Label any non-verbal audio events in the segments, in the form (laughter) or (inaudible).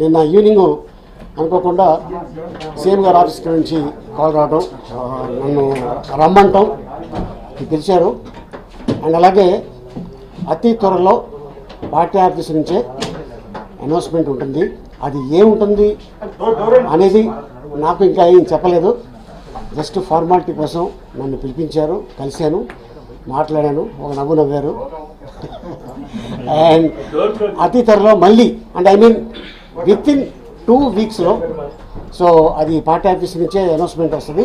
నిన్న ఈవినింగ్ అనుకోకుండా సీఎం గారి ఆఫీస్ నుంచి కాల్ రావడం నన్ను రమ్మంటాం. పిలిచారు. అండ్ అలాగే అతి త్వరలో పార్టీ ఆఫీస్ నుంచే అనౌన్స్మెంట్ ఉంటుంది. అది ఏముంటుంది అనేది నాకు ఇంకా ఏం చెప్పలేదు. జస్ట్ ఫార్మాలిటీ కోసం నన్ను పిలిపించారు కలిశాను మాట్లాడాను. ఒక నవ్వు నవ్వారు. అండ్ అతి త్వరలో మళ్ళీ and I mean with in two వీక్స్లో so అది పార్టీ ఆఫీస్ నుంచే అనౌన్స్మెంట్ వస్తుంది.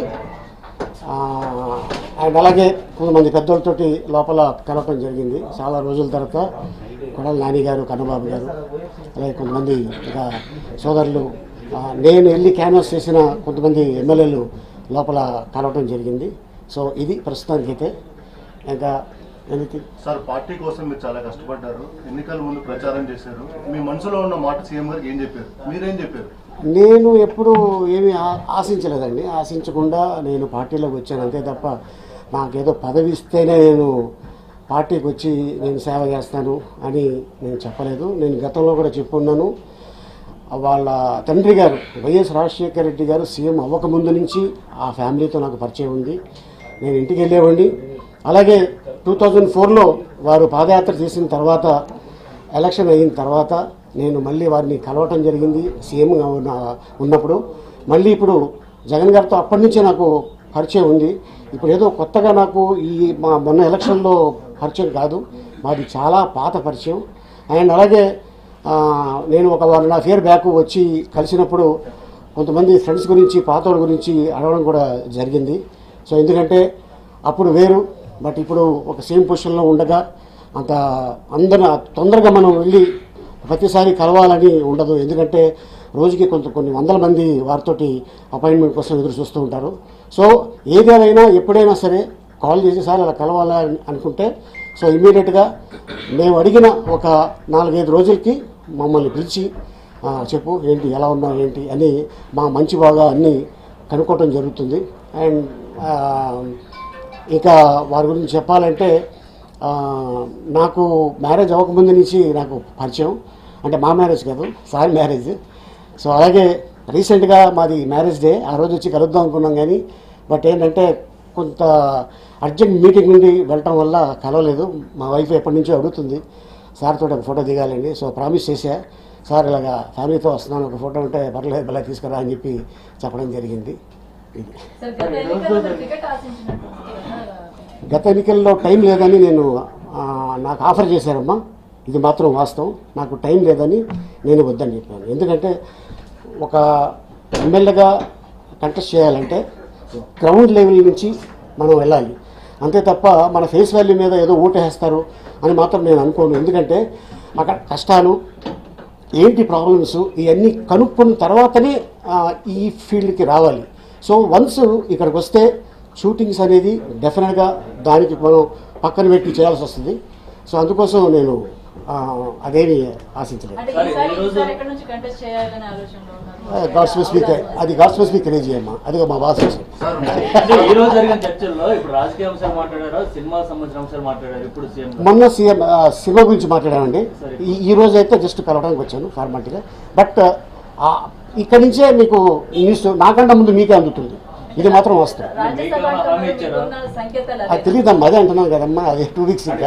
అండ్ అలాగే కొంతమంది పెద్దలతోటి లోపల కలవటం జరిగింది. చాలా రోజుల తర్వాత కొడల నాని గారు కన్నబాబు గారు అలాగే కొంతమంది ఇంకా సోదరులు నేను వెళ్ళి క్యాన్వాస్ చేసిన కొంతమంది ఎమ్మెల్యేలు లోపల కలవటం జరిగింది. సో ఇది ప్రస్తుతానికైతే. ఇంకా ఎనీథింగ్ సార్ పార్టీ కోసం మీరు చాలా కష్టపడ్డారు. ఎన్నికల ముందు ప్రచారం చేశారు. మీ మనసులో ఉన్న మాట సీఎం గారికి ఏం చెప్పారు? మీరేం చెప్పారు? నేను ఎప్పుడు ఏమీ ఆశించలేదండి. ఆశించకుండా నేను పార్టీలోకి వచ్చాను. అంతే తప్ప నాకేదో పదవి ఇస్తేనే నేను పార్టీకి వచ్చి నేను సేవ చేస్తాను అని నేను చెప్పలేదు. నేను గతంలో కూడా చెప్పున్నాను. వాళ్ళ తండ్రి గారు వైఎస్ రాజశేఖర రెడ్డి గారు సీఎం అవ్వకముందు నుంచి ఆ ఫ్యామిలీతో నాకు పరిచయం ఉంది. నేను ఇంటికి వెళ్ళేవాడిని. అలాగే టూ థౌజండ్ ఫోర్లో వారు పాదయాత్ర చేసిన తర్వాత ఎలక్షన్ అయిన తర్వాత నేను మళ్ళీ వారిని కలవటం జరిగింది. సీఎంగా ఉన్న ఉన్నప్పుడు మళ్ళీ ఇప్పుడు జగన్ గారితో అప్పటి నుంచే నాకు పరిచయం ఉంది. ఇప్పుడు ఏదో కొత్తగా నాకు ఈ మా మొన్న ఎలక్షన్లో పరిచయం కాదు. మాది చాలా పాత పరిచయం. అండ్ అలాగే నేను ఒక one and half year back వచ్చి కలిసినప్పుడు కొంతమంది ఫ్రెండ్స్ గురించి పాత వాళ్ళ గురించి అడగడం కూడా జరిగింది. సో ఎందుకంటే అప్పుడు వేరు. బట్ ఇప్పుడు ఒక సేమ్ పొజిషన్లో ఉండగా అంత అందరూ తొందరగా మనం వెళ్ళి ప్రతిసారి కలవాలని ఉండదు. ఎందుకంటే రోజుకి కొంత కొన్ని వందల మంది వారితోటి అపాయింట్మెంట్ కోసం ఎదురు చూస్తూ ఉంటారు. సో ఏదేమైనా ఎప్పుడైనా సరే కాల్ చేసి సార్ అలా కలవాలని అనుకుంటే సో ఇమీడియట్గా మేము అడిగిన ఒక నాలుగైదు రోజులకి మమ్మల్ని పిలిచి చెప్పు ఏంటి ఎలా ఉన్నావు ఏంటి అని మా మంచి బాగా అన్నీ కనుక్కోవటం జరుగుతుంది. అండ్ ఇక వారి గురించి చెప్పాలంటే నాకు మ్యారేజ్ అవ్వకముందు నుంచి నాకు పరిచయం. అంటే మా మ్యారేజ్ కాదు సార్ మ్యారేజ్. సో అలాగే రీసెంట్గా మాది మ్యారేజ్ డే ఆ రోజు వచ్చి కలుద్దాం అనుకున్నాం కానీ బట్ ఏంటంటే కొంత అర్జెంట్ మీటింగ్ నుండి వెళ్ళటం వల్ల కలవలేదు. మా వైఫ్ ఎప్పటి నుంచో అడుగుతుంది సార్ తోటి ఒక ఫోటో దిగాలండి. సో ప్రామిస్ చేశా సార్ ఇలాగా ఫ్యామిలీతో వస్తున్నాను ఒక ఫోటో ఉంటే పర్లేదు భలే తీసుకురా అని చెప్పి చెప్పడం జరిగింది. ఇది గత ఎన్నికల్లో టైం లేదని నేను నాకు ఆఫర్ చేశారమ్మా. ఇది మాత్రం వాస్తవం. నాకు టైం లేదని నేను వద్దని చెప్పాను. ఎందుకంటే ఒక ఎమ్మెల్యేగా కంటెస్ట్ చేయాలంటే గ్రౌండ్ లెవెల్ నుంచి మనం వెళ్ళాలి. అంతే తప్ప మన ఫేస్ వాల్యూ మీద ఏదో ఓటేస్తారు అని మాత్రం నేను అనుకోను. ఎందుకంటే అక్కడ కష్టాలు ఏంటి ప్రాబ్లమ్స్ ఇవన్నీ కనుక్కున్న తర్వాతనే ఈ ఫీల్డ్కి రావాలి. సో వన్స్ ఇక్కడికి వస్తే షూటింగ్స్ అనేది డెఫినెట్గా దానికి మనం పక్కన పెట్టి చేయాల్సి వస్తుంది. సో అందుకోసం నేను ఆ, అదేమి ఆశించలేదు. అంటే ఈసారి ఈసారి ఎక్కడి నుంచి కంటెస్ట్ చేయాలని ఆలోచనలో ఉన్నారు? గాడ్ స్పెసిఫిక్ అది గాడ్ స్పెసిఫిక్ తెలియజేయమ్మా. అది మా బాస్ (laughs) ఈ రోజు జరిగిన చర్చల్లో ఇప్పుడు రాజకీయ అంశాలు మాట్లాడారు? సినిమా సంబంధించిన అంశాలు మాట్లాడారు? ఇప్పుడు. మొన్న సీఎం సినిమా గురించి మాట్లాడామండి. ఈ ఈ రోజు అయితే జస్ట్ కలవడానికి వచ్చాను ఫార్మాలిటీగా. బట్ ఆ, ఇక్కడి నుంచే మీకు న్యూస్ నాకంటే ముందు మీకే అందుతుంది. ఇది మాత్రం సంకేతాలు అది. తెలియదమ్మా అదే అంటున్నాను కదమ్మా అది టూ వీక్స్ లేదు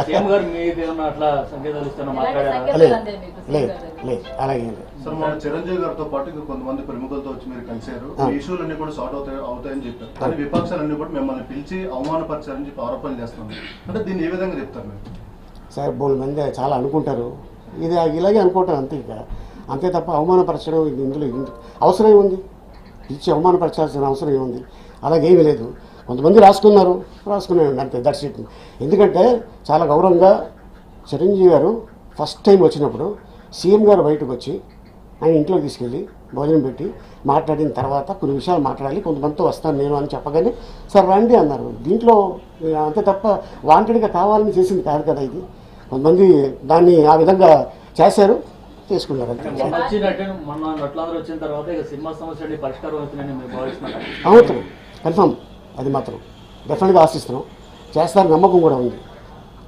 లేదు? లేదు అలాగే చిరంజీవి గారితో పాటు కొంతమంది ప్రముఖులతో వచ్చి మీరు కలిశారు. ఇష్యూలన్నీ కూడా సార్ట్ అవుతాయి అవుతాయని చెప్పారు. కానీ విపక్షాలన్నీ కూడా మిమ్మల్ని పిలిచి అవమానపరిచారని చెప్పి ఆరోపణలు చేస్తున్నారు. అంటే దీన్ని ఏ విధంగా చెప్తారు మీరు? సార్ బోల్ మంది చాలా అనుకుంటారు. ఇది ఇలాగే అనుకుంటారు అంతే ఇక. అంతే తప్ప అవమానపరచడం ఇది ఇందులో ఇందు- అవసరం ఏముంది? ఇచ్చి అవమానపరచాల్సిన అవసరం ఏముంది? అలాగేమీ లేదు. కొంతమంది రాసుకున్నారు. రాసుకునే అంతే దట్స్ ఇట్. ఎందుకంటే చాలా గౌరవంగా చిరంజీవి గారు ఫస్ట్ టైం వచ్చినప్పుడు సీఎం గారు బయటకు వచ్చి ఆయన ఇంట్లోకి తీసుకెళ్ళి భోజనం పెట్టి మాట్లాడిన తర్వాత కొన్ని విషయాలు మాట్లాడాలి కొంతమందితో వస్తాను నేను అని చెప్పగానే సార్ రండి అన్నారు. దీంట్లో అంతే తప్ప వాంటెడ్గా కావాలని చేసింది కాదు కదా ఇది. కొంతమంది దాన్ని ఆ విధంగా చేశారు. చేసుకున్నారు అంతే. మొన్న వచ్చినట్టు మొన్న నటులందరూ వచ్చిన తర్వాత ఇక సినిమా సమస్యలు పరిష్కారం అవుతుందని మీరు భావిస్తున్నారు అవుతాం. కన్ఫామ్. అది మాత్రం. డెఫినెట్గా ఆశిస్తున్నాం. చేస్తారని నమ్మకం కూడా ఉంది.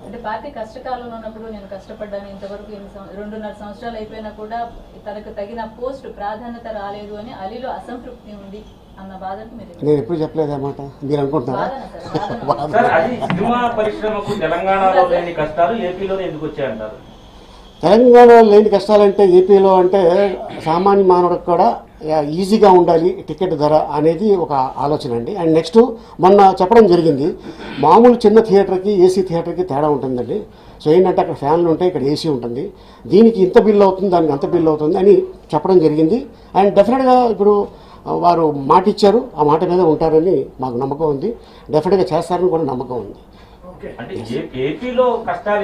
అంటే పార్టీ కష్టకాలంలో ఉన్నప్పుడు నేను కష్టపడ్డాను. ఇంతవరకు రెండున్నర సంవత్సరాలు అయిపోయినా కూడా తనకు తగిన పోస్ట్ ప్రాధాన్యత రాలేదు అని అలీలో అసంతృప్తి ఉంది అన్న బాధకు మీరు నేను ఎప్పుడు చెప్పలేదు అన్నమాట మీరు అనుకుంటున్నారా? బాధన సార్? బాధన సార్ అది సినిమా పరిశ్రమకు తెలంగాణలో లేని కష్టాలు ఏపీలోనే ఎందుకు వచ్చాయంటారు? తెలంగాణలో లేని కష్టాలంటే ఏపీలో అంటే సామాన్య మానవుడికి కూడా ఈజీగా ఉండాలి టికెట్ ధర అనేది ఒక ఆలోచన అండి. అండ్ నెక్స్ట్ మొన్న చెప్పడం జరిగింది మామూలు చిన్న థియేటర్కి ఏసీ థియేటర్కి తేడా ఉంటుందండి. సో ఏంటంటే అక్కడ ఫ్యాన్లు ఉంటాయి ఇక్కడ ఏసీ ఉంటుంది. దీనికి ఇంత బిల్ అవుతుంది దానికి అంత బిల్ అవుతుంది అని చెప్పడం జరిగింది. అండ్ డెఫినెట్గా ఇప్పుడు వారు మాట ఇచ్చారు ఆ మాట మీద ఉంటారని మాకు నమ్మకం ఉంది. డెఫినెట్గా చేస్తారని కూడా నమ్మకం ఉంది. అంటే ఏపీలో కష్టాలు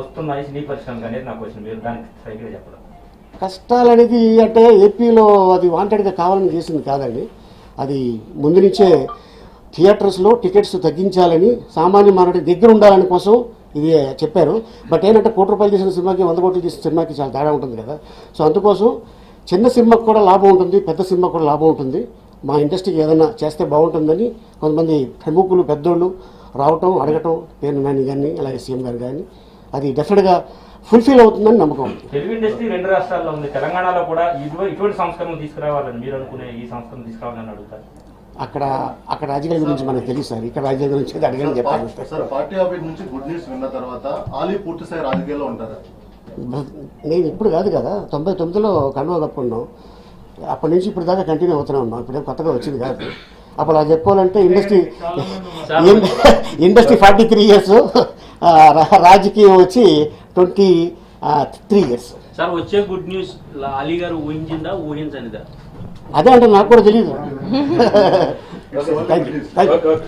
వస్తున్నాయి సినీ పరిశ్రమకు అనేది నా క్వశ్చన్. మీరు దానికి సరిగ్గా చెప్పడం. కష్టాలు అనేది అంటే ఏపీలో అది వాంటెడ్గా కావాలని చేసింది కాదండి. అది ముందు నుంచే థియేటర్స్లో టికెట్స్ తగ్గించాలని సామాన్య మానవుడి దగ్గర ఉండాలని కోసం ఇది చెప్పారు. బట్ ఏంటంటే కోటి రూపాయలు తీసిన సినిమాకి వంద కోట్లు తీసిన సినిమాకి చాలా తేడా ఉంటుంది కదా. సో అందుకోసం చిన్న సినిమాకి కూడా లాభం ఉంటుంది పెద్ద సినిమాకి కూడా లాభం ఉంటుంది. మా ఇండస్ట్రీకి ఏదైనా చేస్తే బాగుంటుందని కొంతమంది ప్రముఖులు పెద్దోళ్ళు రావటం అడగటం పేరు నాని కానీ అలాగే సీఎం గారు కానీ అది డెఫినెట్గా ఫుల్ఫిల్ అవుతుందని నమ్మకం. ఉంది తెలుగు ఇండస్ట్రీ రెండు రాష్ట్రాల్లో ఉంది. తెలంగాణలో కూడా ఇటువంటి ఇటువంటి సంస్కరణ తీసుకురావాలని మీరు అనుకునే ఈ సంస్కరణ తీసుకురావాలని అడుగుతారు. అక్కడ అక్కడ రాజకీయాల గురించి మనకు తెలుసు సార్. ఇక్కడ రాజకీయాల గురించి అడగని చెప్పాను పార్టీ- సార్ పార్టీ ఆఫీస్ నుంచి గుడ్ న్యూస్ విన్న తర్వాత ఆలీ పూర్తి స్థాయి రాజకీయాల్లో ఉంటారా? నేను ఇప్పుడు కాదు కదా. తొంభై తొమ్మిదిలో కన్వా కప్పుకున్నాం. అప్పటి నుంచి ఇప్పుడు దాకా కంటిన్యూ అవుతూనే ఉన్నాం. ఇప్పుడే కొత్తగా వచ్చింది కాదు. అప్పుడు అది చెప్పుకోవాలంటే industry (laughs) (laughs) industry forty three years రాజకీయం వచ్చి ట్వంటీ త్రీ ఇయర్స్. సార్ వచ్చే గుడ్ న్యూస్ అలీ గారు ఊహించిందా ఊహించనిదా? అదే అంటే నాకు కూడా తెలియదు థ్యాంక్ యూ థ్యాంక్ యూ